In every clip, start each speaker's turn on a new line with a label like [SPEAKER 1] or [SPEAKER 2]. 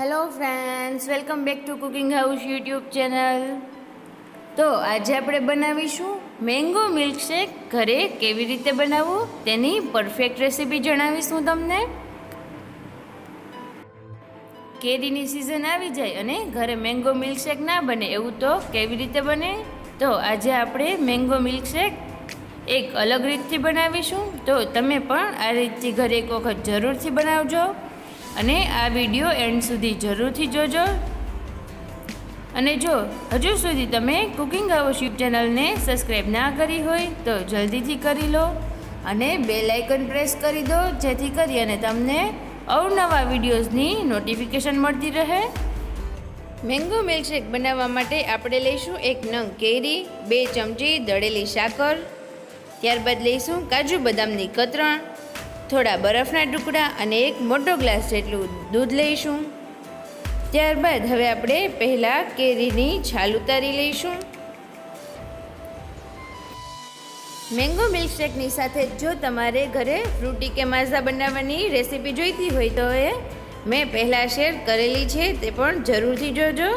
[SPEAKER 1] Hello friends welcome back to cooking house YouTube channel તો આજે આપણે બનાવીશું મેંગો મિલ્કશેક ઘરે કેવી રીતે બનાવવું તેની પરફેક્ટ રેસીપી જણાવીશ હું તમને. કેરીની સિઝન આવી જાય અને ઘરે મેંગો મિલ્કશેક ના બને એવું તો કેવી રીતે બને? તો આજે આપણે મેંગો મિલ્કશેક એક અલગ રીતથી બનાવીશું. તો તમે પણ આ રીતથી ઘરે એક વખત જરૂરથી બનાવજો. અને આ વીડિયો એન્ડ સુધી જરૂરથી જોજો. અને જો હજુ સુધી તમે કુકિંગ હાઉસ યુટ્યુબ ચેનલને સબસ્ક્રાઈબ ના કરી હોય, તો જલ્દીથી કરી લો અને બે લાઇકન પ્રેસ કરી દો, જેથી કરી અને તમને અવનવા વિડીયોઝની નોટિફિકેશન મળતી રહે. મેંગો મિલ્કશેક બનાવવા માટે આપણે લઈશું એક નંગ કેરી, બે ચમચી દળેલી સાકર, ત્યારબાદ લઈશું કાજુ બદામની કતરણ થોડા બરફના ટુકડા અને એક મોટો ગ્લાસ જેટલું દૂધ લઈશું. ત્યારબાદ હવે આપણે પહેલાં કેરીની છાલ ઉતારી લઈશું. મેંગો મિલ્કશેકની સાથે જો તમારે ઘરે ફ્રૂટી કે માઝા બનાવવાની રેસીપી જોઈતી હોય તો એ મેં પહેલાં શેર કરેલી છે, તે પણ જરૂરથી જોજો.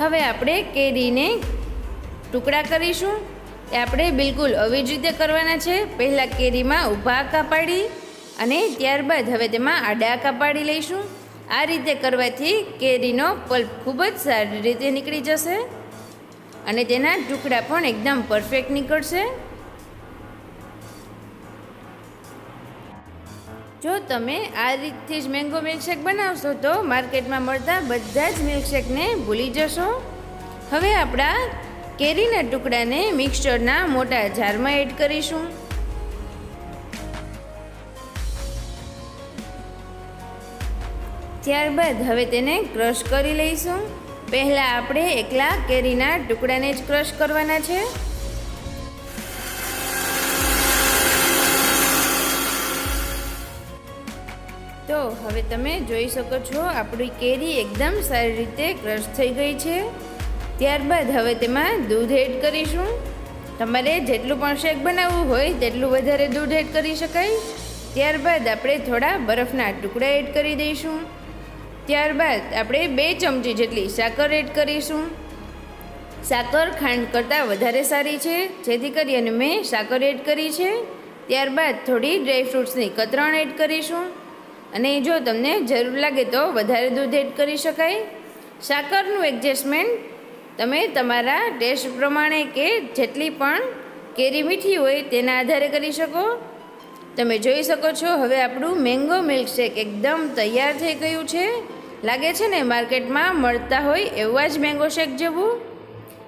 [SPEAKER 1] હવે આપણે કેરીને ટુકડા કરીશું. એ આપણે બિલકુલ આવી જ રીતે કરવાના છે. પહેલાં કેરીમાં ઊભા કાપાડી અને ત્યારબાદ હવે તેમાં આડા કાપાડી લઈશું. આ રીતે કરવાથી કેરીનો પલ્પ ખૂબ જ સારી રીતે નીકળી જશે અને તેના ટુકડા પણ એકદમ પરફેક્ટ નીકળશે. જો તમે આ રીતથી જ મેંગો મિલ્કશેક બનાવશો તો માર્કેટમાં મળતા બધા જ મિલ્કશેકને ભૂલી જશો. હવે આપણા કેરીના ટુકડાને મિક્સચરના મોટા જારમાં એડ કરીશું. ત્યારબાદ હવે તેને ક્રશ કરી લઈશું. પહેલાં આપણે એકલા કેરીના ટુકડાને જ ક્રશ કરવાના છે. તો હવે તમે જોઈ શકો છો, આપણી કેરી એકદમ સારી રીતે ક્રશ થઈ ગઈ છે. ત્યારબાદ હવે તેમાં દૂધ એડ કરીશું. તમારે જેટલું પણ શેક બનાવવું હોય તેટલું વધારે દૂધ એડ કરી શકાય. ત્યારબાદ આપણે થોડા બરફના ટુકડા એડ કરી દઈશું. ત્યારબાદ આપણે બે ચમચી જેટલી સાકર એડ કરીશું. સાકર ખાંડ કરતાં વધારે સારી છે, જેથી કરી અને મેં સાકર એડ કરી છે. ત્યારબાદ થોડી ડ્રાયફ્રૂટ્સની કતરણ એડ કરીશું. અને જો તમને જરૂર લાગે તો વધારે દૂધ એડ કરી શકાય. સાકરનું એડજસ્ટમેન્ટ તમે તમારા ટેસ્ટ પ્રમાણે કે જેટલી પણ કેરી મીઠી હોય તેના આધારે કરી શકો. તમે જોઈ શકો છો, હવે આપણું મેંગો મિલ્કશેક એકદમ તૈયાર થઈ ગયું છે. લાગે છે ને માર્કેટમાં મળતા હોય એવા જ મેંગો શેક જેવું?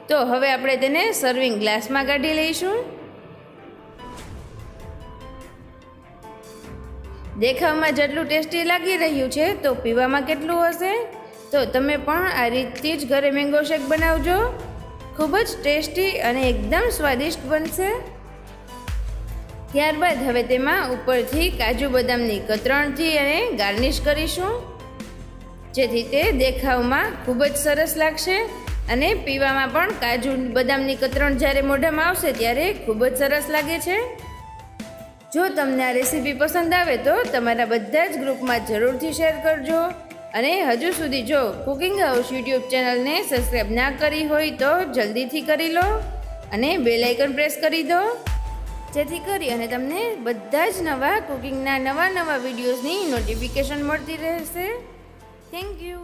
[SPEAKER 1] તો હવે આપણે તેને સર્વિંગ ગ્લાસમાં કાઢી લઈશું. દેખાવમાં જેટલું ટેસ્ટી લાગી રહ્યું છે, તો પીવામાં કેટલું હશે? તો તમે પણ આ રીતથી જ ઘરે મેંગો શેક બનાવજો. ખૂબ જ ટેસ્ટી અને એકદમ સ્વાદિષ્ટ બનશે. ત્યારબાદ હવે તેમાં ઉપરથી કાજુ બદામની કતરણથી અને ગાર્નિશ કરીશું. જેથી તે દેખાવમાં ખૂબ જ સરસ લાગશે અને પીવામાં પણ કાજુ બદામની કતરણ જ્યારે મોઢામાં આવશે ત્યારે ખૂબ જ સરસ લાગે છે. જો તમને આ રેસીપી પસંદ આવે તો તમારા બધા જ ગ્રુપમાં જરૂરથી શેર કરજો. અને હજુ સુધી જો કુકિંગ હાઉસ યુટ્યુબ ચેનલને સબસ્ક્રાઈબ ના કરી હોય તો જલ્દીથી કરી લો અને બેલ પ્રેસ કરી દો. જેથી કરી અને તમને બધા જ નવા કુકિંગના નવા નવા વિડીયોઝની નોટિફિકેશન મળતી રહેશે. Thank you